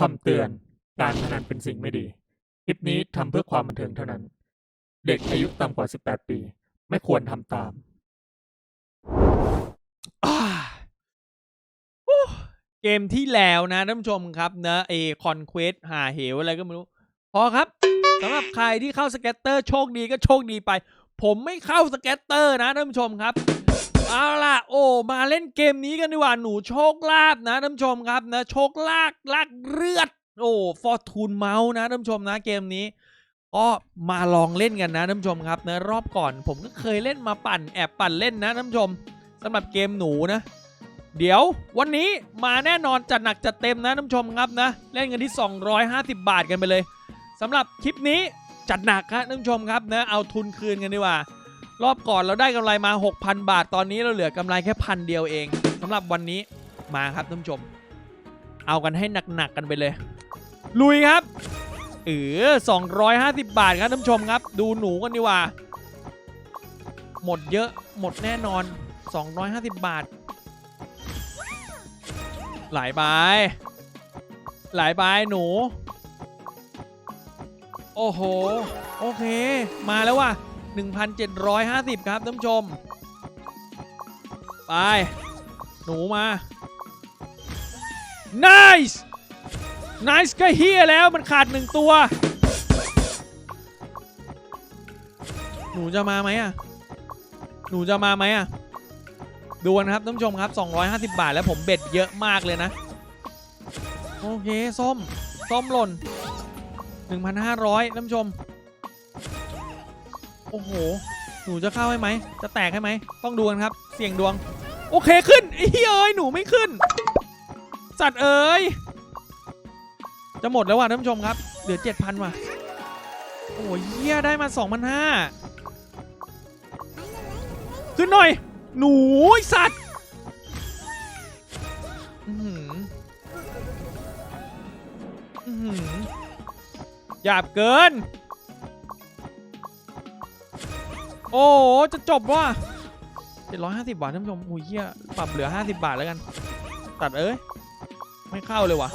คำเตือน การพนันเป็นสิ่งไม่ดี คลิปนี้ทำเพื่อความบันเทิงเท่านั้น เด็กอายุต่ำกว่า 18 ปี ไม่ควรทำตามเกมที่แล้วนะท่านผู้ชมครับนะเอคอนเควสหาเหวอะไรก็ไม่รู้ พอครับสำหรับใครที่เข้าสเก็ตเตอร์โชคดีก็โชคดีไป ผมไม่เข้าสเก็ตเตอร์นะท่านผู้ชมครับ เอาล่ะ โอ้มาเล่นเกมนี้กันดีกว่าหนูโชคลาภนะท่านผู้ชมครับนะโชคลากลากเลือด โอ้ฟอร์ทูนเมาส์นะท่านผู้ชมนะเกมนี้ก็มาลองเล่นกันนะท่านผู้ชมครับนะรอบก่อนผมก็เคยเล่นมาปั่นแอบปั่นเล่นนะท่านผู้ชมสำหรับเกมหนูนะ เดี๋ยววันนี้มาแน่นอนจัดหนักจัดเต็มนะท่านผู้ชมครับนะเล่นกันที่ 250 บาทกันไปเลยสำหรับคลิปนี้จัดหนักครับท่านผู้ชมครับนะเอาทุนคืนกันดีกว่า รอบก่อนเราได้กำไรมา 6,000 บาท ตอนนี้เราเหลือกำไรแค่พันเดียวเองสำหรับวันนี้มาครับท่านผู้ชม เอากันให้หนักๆกันไปเลย ลุยครับ เออ250 บาทครับท่านผู้ชมครับ ดูหนูกันดีกว่า หมดเยอะหมดแน่นอน 250 บาท หลายใบหลายใบหนู โอ้โห โอเค มาแล้วว่ะ 1,750 ครับท่านผู้ชม ไป หนูมา nice nice ก็เฮียแล้วมันขาดหนึ่งตัว หนูจะมาไหมอะ หนูจะมาไหมอะดูนะครับท่านผู้ชมครับ 250 บาทแล้วผมเบ็ดเยอะมากเลยนะ โอเค ส้ม ส้มหล่น 1,500ท่านผู้ชม อ้โห หนูจะเข้าให้ไหม จะแตกให้ไหม ต้องดูกันครับ เสี่ยงดวง โอเคขึ้นเฮียเอ้ย หนูไม่ขึ้น สัตว์เอ้ย จะหมดแล้วว่ะท่านผู้ชมครับ เหลือ 7,000 ว่ะ โอ้ยเหี้ยได้มา2,500ขึ้นหน่อย หนูสัตว์หยาบเกิน โอ้จะจบว่ะ750 บาทท่านผู้ชมโอ้ยเหี้ยปรับเหลือ 50 บาทแล้วกัน ตัดเอ้ย ไม่เข้าเลยว่ะ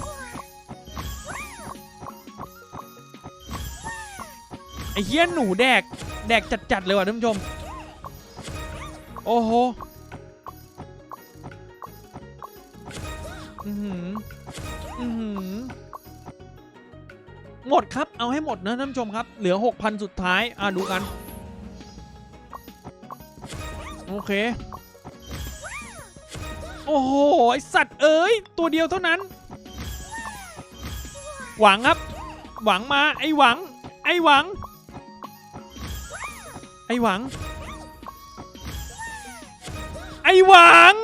ไอ้เหี้ยหนูแดก แดกจัดๆเลยว่ะท่านผู้ชม โอ้โหอือหืออือหือหมดครับ เอาให้หมดนะท่านผู้ชมครับ เหลือ 6,000 สุดท้าย อะดูกัน โอเค โอ้โห ไอสัตว์เอ้ย ตัวเดียวเท่านั้น หวังครับ หวังมา ไอหวัง ไอหวัง ไอหวัง ไอหวัง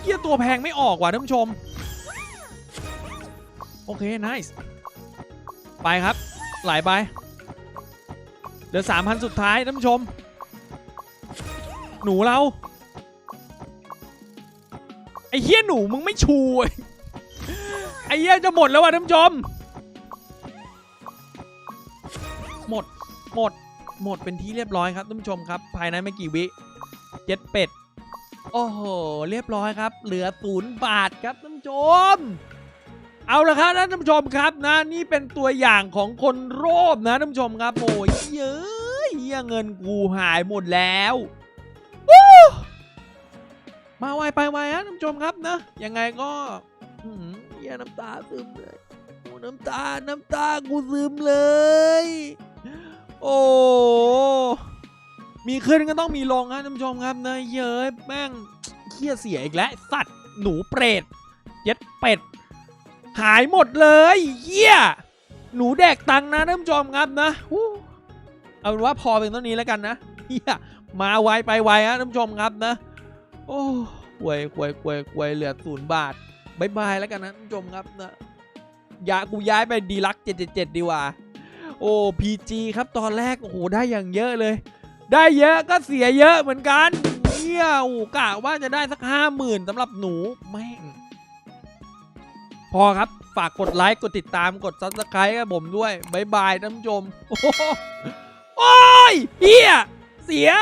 เกียตัวแพงไม่ออกว่ะท่านผู้ชม โอเค nice ไปครับ หลายใบเหลือ3,000สุดท้ายท่านผู้ชม หนูเรา ไอ้เหี้ยหนูมึงไม่ชู ไอ้เหี้ยจะหมดแล้วว่ะท่านผู้ชม หมด หมด หมดเป็นที่เรียบร้อยครับท่านผู้ชมครับ ภายในไม่กี่วิเจ็ดเป็ด โอ้โห เรียบร้อยครับ เหลือศูนย์บาทครับท่านผู้ชมเอาละครับท่านผู้ชมครับนะนี่เป็นตัวอย่างของคนโรบนะท่านผู้ชมครับโอ้ยเย้ยเหี้ยเงินกูหายหมดแล้ว มาไวไปไวฮะท่านผู้ชมครับนะยังไงก็อื้อหือเหี้ยน้ำตาซึมเลยโอ้น้ำตา น้ำตา กูซึมเลย โอ้มีขึ้นก็ต้องมีลงนะท่านผู้ชมครับนะเย้ยแม่งเคี้ยเสียอีกแล้วสัตว์หนูเปรตเย็ดเป็ด หายหมดเลยเยี่ยหนูแดกตังนะท่านผู้ชมครับนะเอาเป็นว่าพอเพียงเท่านี้แล้วกันนะ ฮียมาไวไปไวฮะท่านผู้ชมครับนะ โอ้หวยหวยหวยหวยเหลือศูนย์บาทบายบายแล้วกันนะท่านผู้ชมครับนะยากูย้ายไปดีลักเจ็ดเจ็ดเจ็ดดีกว่า โอ้พีจีครับตอนแรกโอ้โหได้อย่างเยอะเลย ได้เยอะก็เสียเยอะเหมือนกันเฮียโอ้กะว่าจะได้สักห้าหมื่นสำหรับหนูแม่งพอครับฝากกดไลค์กดติดตามกดซับสไครต์กับผมด้วยบายบายท่านผู้ชม โอ้โหโอ้ยเฮีย เสีย